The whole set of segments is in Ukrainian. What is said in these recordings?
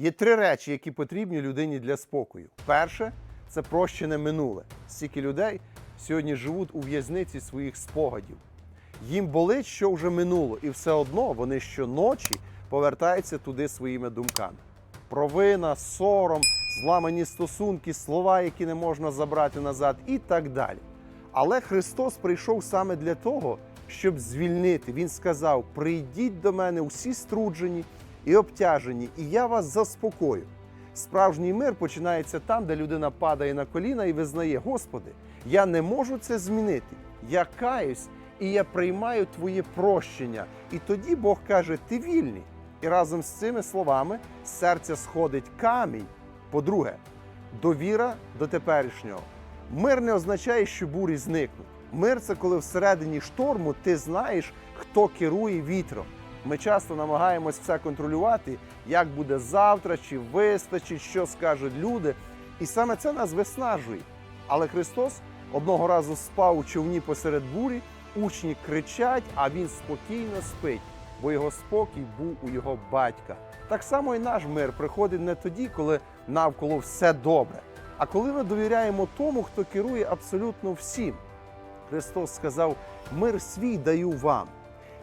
Є три речі, які потрібні людині для спокою. Перше це прощене минуле. Стільки людей сьогодні живуть у в'язниці своїх спогадів. Їм болить, що вже минуло, і все одно вони щоночі повертаються туди своїми думками. Провина, сором, зламані стосунки, слова, які не можна забрати назад, і так далі. Але Христос прийшов саме для того, щоб звільнити. Він сказав: прийдіть до мене усі струджені і обтяжені, і я вас заспокою. Справжній мир починається там, де людина падає на коліна і визнає: Господи, я не можу це змінити. Я каюсь і я приймаю Твоє прощення. І тоді Бог каже: Ти вільний. І разом з цими словами з серця сходить камінь. По-друге, довіра до теперішнього. Мир не означає, що бурі зникнуть. Мир це коли всередині шторму ти знаєш, хто керує вітром. Ми часто намагаємось все контролювати, як буде завтра, чи вистачить, що скажуть люди. І саме це нас виснажує. Але Христос одного разу спав у човні посеред бурі, учні кричать, а він спокійно спить, бо його спокій був у його батька. Так само і наш мир приходить не тоді, коли навколо все добре, а коли ми довіряємо тому, хто керує абсолютно всім. Христос сказав: мир свій даю вам.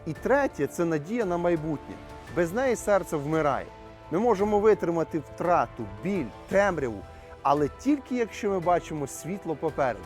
І третє це надія на майбутнє. Без неї серце вмирає. Ми можемо витримати втрату, біль, темряву, але тільки якщо ми бачимо світло попереду.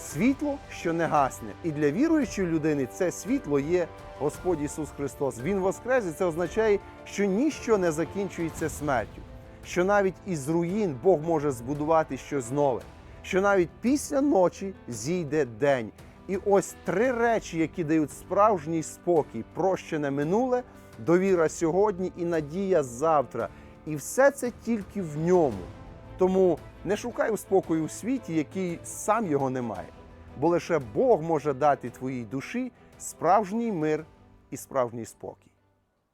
Світло, що не гасне. І для віруючої людини це світло є Господь Ісус Христос. Він воскрес, і це означає, що ніщо не закінчується смертю, що навіть із руїн Бог може збудувати щось нове, що навіть після ночі зійде день. І ось три речі, які дають справжній спокій, прощене минуле, довіра сьогодні і надія завтра. І все це тільки в ньому. Тому не шукай спокою у світі, який сам його не має, бо лише Бог може дати твоїй душі справжній мир і справжній спокій.